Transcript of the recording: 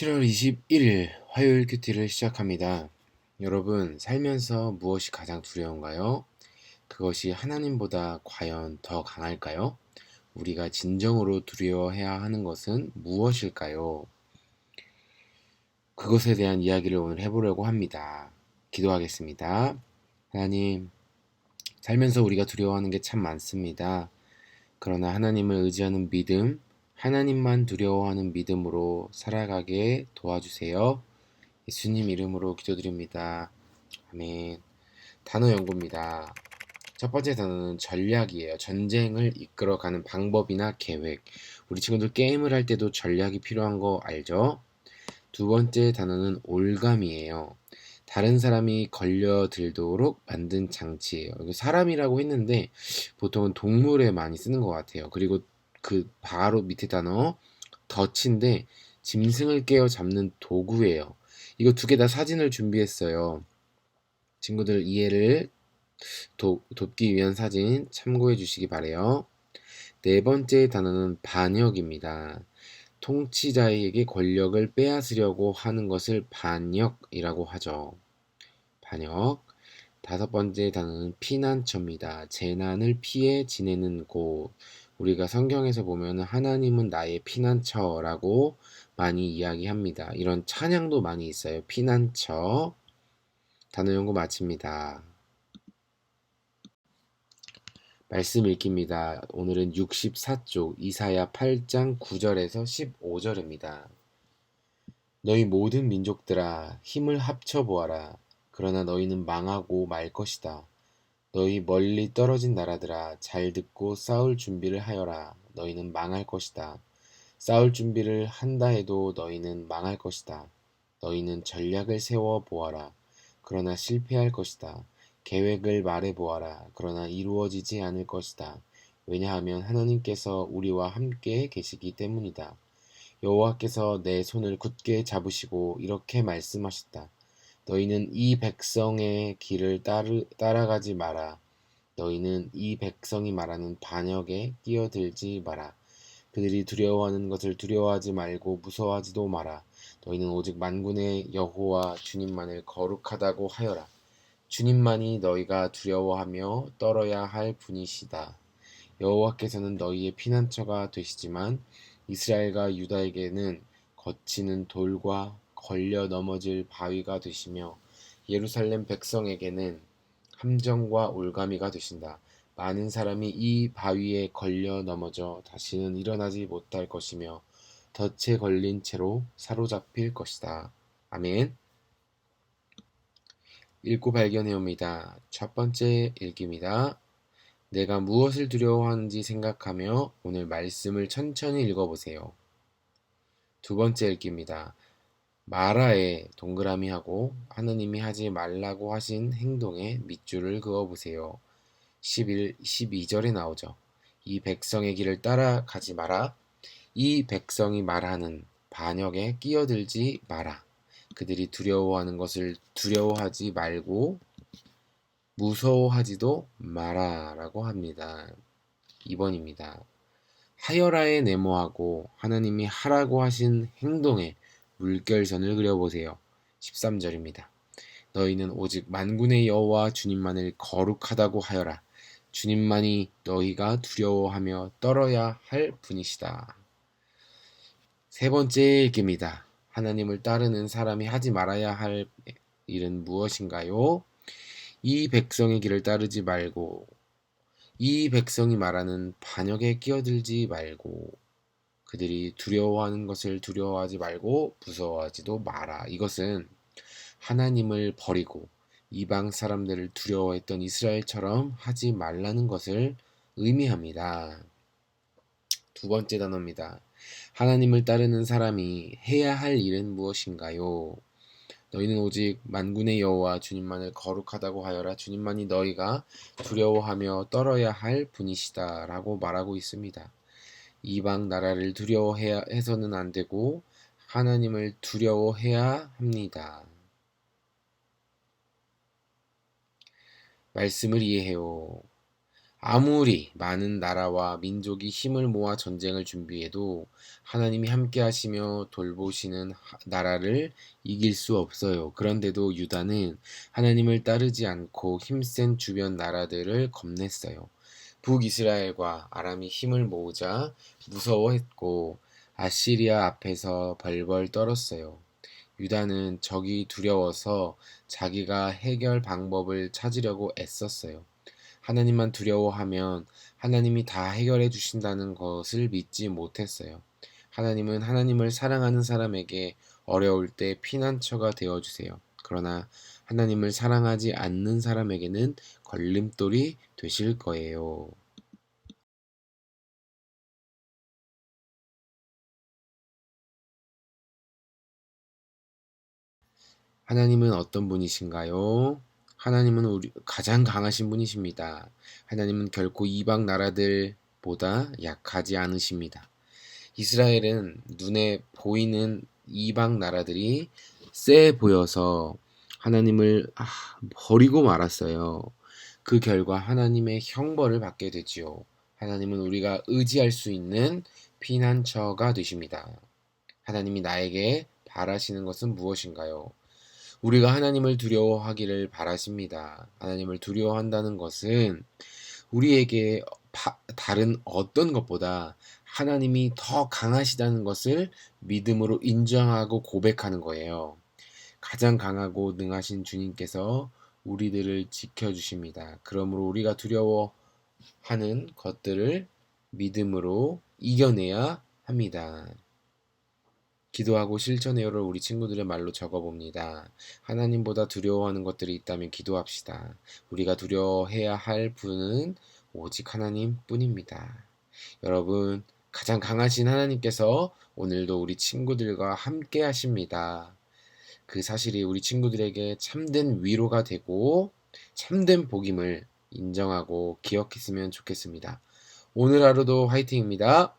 7월 21일 화요일 큐티를 시작합니다. 여러분, 살면서 무엇이 가장 두려운가요? 그것이 하나님보다 과연 더 강할까요? 우리가 진정으로 두려워해야 하는 것은 무엇일까요? 그것에 대한 이야기를 오늘 해보려고 합니다. 기도하겠습니다. 하나님, 살면서 우리가 두려워하는 게 참 많습니다. 그러나 하나님을 의지하는 믿음, 하나님만 두려워하는 믿음으로 살아가게 도와주세요. 예수님 이름으로 기도드립니다. 아멘. 단어 연구입니다. 첫 번째 단어는 전략이에요. 전쟁을 이끌어가는 방법이나 계획. 우리 친구들 게임을 할 때도 전략이 필요한 거 알죠? 두 번째 단어는 올감이에요. 다른 사람이 걸려들도록 만든 장치예요. 사람이라고 했는데 보통은 동물에 많이 쓰는 것 같아요. 그리고 그 바로 밑에 단어 덫인데 짐승을 깨어 잡는 도구예요. 이거 두 개 다 사진을 준비했어요. 친구들 이해를 도, 돕기 위한 사진 참고해 주시기 바래요. 네 번째 단어는 반역입니다. 통치자에게 권력을 빼앗으려고 하는 것을 반역이라고 하죠. 반역. 다섯 번째 단어는 피난처입니다. 재난을 피해 지내는 곳. 우리가 성경에서 보면 하나님은 나의 피난처라고 많이 이야기합니다. 이런 찬양도 많이 있어요. 피난처. 단어 연구 마칩니다. 말씀 읽기입니다. 오늘은 64쪽 이사야 8장 9절에서 15절입니다. 너희 모든 민족들아 힘을 합쳐 보아라. 그러나 너희는 망하고 말 것이다. 너희 멀리 떨어진 나라들아 잘 듣고 싸울 준비를 하여라. 너희는 망할 것이다. 싸울 준비를 한다 해도 너희는 망할 것이다. 너희는 전략을 세워 보아라. 그러나 실패할 것이다. 계획을 말해 보아라. 그러나 이루어지지 않을 것이다. 왜냐하면 하나님께서 우리와 함께 계시기 때문이다. 여호와께서 내 손을 굳게 잡으시고 이렇게 말씀하셨다 너희는 이 백성의 길을 따르, 따라가지 마라. 너희는 이 백성이 말하는 반역에 끼어들지 마라. 그들이 두려워하는 것을 두려워하지 말고 무서워하지도 마라. 너희는 오직 만군의 여호와 주님만을 거룩하다고 하여라. 주님만이 너희가 두려워하며 떨어야 할 분이시다. 여호와께서는 너희의 피난처가 되시지만 이스라엘과 유다에게는 거치는 돌과 걸려 넘어질 바위가 되시며 예루살렘 백성에게는 함정과 올가미가 되신다. 많은 사람이 이 바위에 걸려 넘어져 다시는 일어나지 못할 것이며 덫에 걸린 채로 사로잡힐 것이다. 아멘. 읽고 발견해 옵니다. 첫 번째 읽기입니다. 내가 무엇을 두려워하는지 생각하며 오늘 말씀을 천천히 읽어보세요. 두 번째 읽기입니다. 마라에 동그라미 하고 하느님이 하지 말라고 하신 행동에 밑줄을 그어 보세요. 11, 12절에 나오죠. 이 백성의 길을 따라가지 마라. 이 백성이 말하는 반역에 끼어들지 마라. 그들이 두려워하는 것을 두려워하지 말고 무서워하지도 마라라고 합니다. 2번입니다. 하여라에 네모하고 하나님이 하라고 하신 행동에 물결선을 그려보세요. 13절입니다. 너희는 오직 만군의 여호와 주님만을 거룩하다고 하여라. 주님만이 너희가 두려워하며 떨어야 할 분이시다. 세 번째 얘기입니다. 하나님을 따르는 사람이 하지 말아야 할 일은 무엇인가요? 이 백성의 길을 따르지 말고 이 백성이 말하는 반역에 끼어들지 말고 그들이 두려워하는 것을 두려워하지 말고 무서워하지도 마라. 이것은 하나님을 버리고 이방 사람들을 두려워했던 이스라엘처럼 하지 말라는 것을 의미합니다. 두 번째 단어입니다. 하나님을 따르는 사람이 해야 할 일은 무엇인가요? 너희는 오직 만군의 여호와 주님만을 거룩하다고 하여라 주님만이 너희가 두려워하며 떨어야 할 분이시다라고 말하고 있습니다. 이방 나라를 두려워해야 해서는 안 되고 하나님을 두려워해야 합니다. 말씀을 이해해요. 아무리 많은 나라와 민족이 힘을 모아 전쟁을 준비해도 하나님이 함께 하시며 돌보시는 하- 나라를 이길 수 없어요. 그런데도 유다는 하나님을 따르지 않고 힘센 주변 나라들을 겁냈어요. 북이스라엘과 아람이 힘을 모으자 무서워했고 아시리아 앞에서 벌벌 떨었어요. 유다는 적이 두려워서 자기가 해결 방법을 찾으려고 애썼어요. 하나님만 두려워하면 하나님이 다 해결해 주신다는 것을 믿지 못했어요. 하나님은 하나님을 사랑하는 사람에게 어려울 때 피난처가 되어 주세요. 그러나 하나님을 사랑하지 않는 사람에게는 걸림돌이 되실 거예요. 하나님은 어떤 분이신가요? 하나님은 우리 가장 강하신 분이십니다. 하나님은 결코 이방 나라들보다 약하지 않으십니다. 이스라엘은 눈에 보이는 이방 나라들이 세 보여서 하나님을 아, 버리고 말았어요. 그 결과 하나님의 형벌을 받게 되지요. 하나님은 우리가 의지할 수 있는 피난처가 되십니다. 하나님이 나에게 바라시는 것은 무엇인가요? 우리가 하나님을 두려워하기를 바라십니다. 하나님을 두려워한다는 것은 우리에게 파- 다른 어떤 것보다 하나님이 더 강하시다는 것을 믿음으로 인정하고 고백하는 거예요. 가장 강하고 능하신 주님께서 우리들을 지켜주십니다. 그러므로 우리가 두려워하는 것들을 믿음으로 이겨내야 합니다. 기도하고 실천해요를 우리 친구들의 말로 적어봅니다. 하나님보다 두려워하는 것들이 있다면 기도합시다. 우리가 두려워해야 할 분은 오직 하나님 뿐입니다. 여러분, 가장 강하신 하나님께서 오늘도 우리 친구들과 함께 하십니다. 그 사실이 우리 친구들에게 참된 위로가 되고 참된 복임을 인정하고 기억했으면 좋겠습니다. 오늘 하루도 화이팅입니다.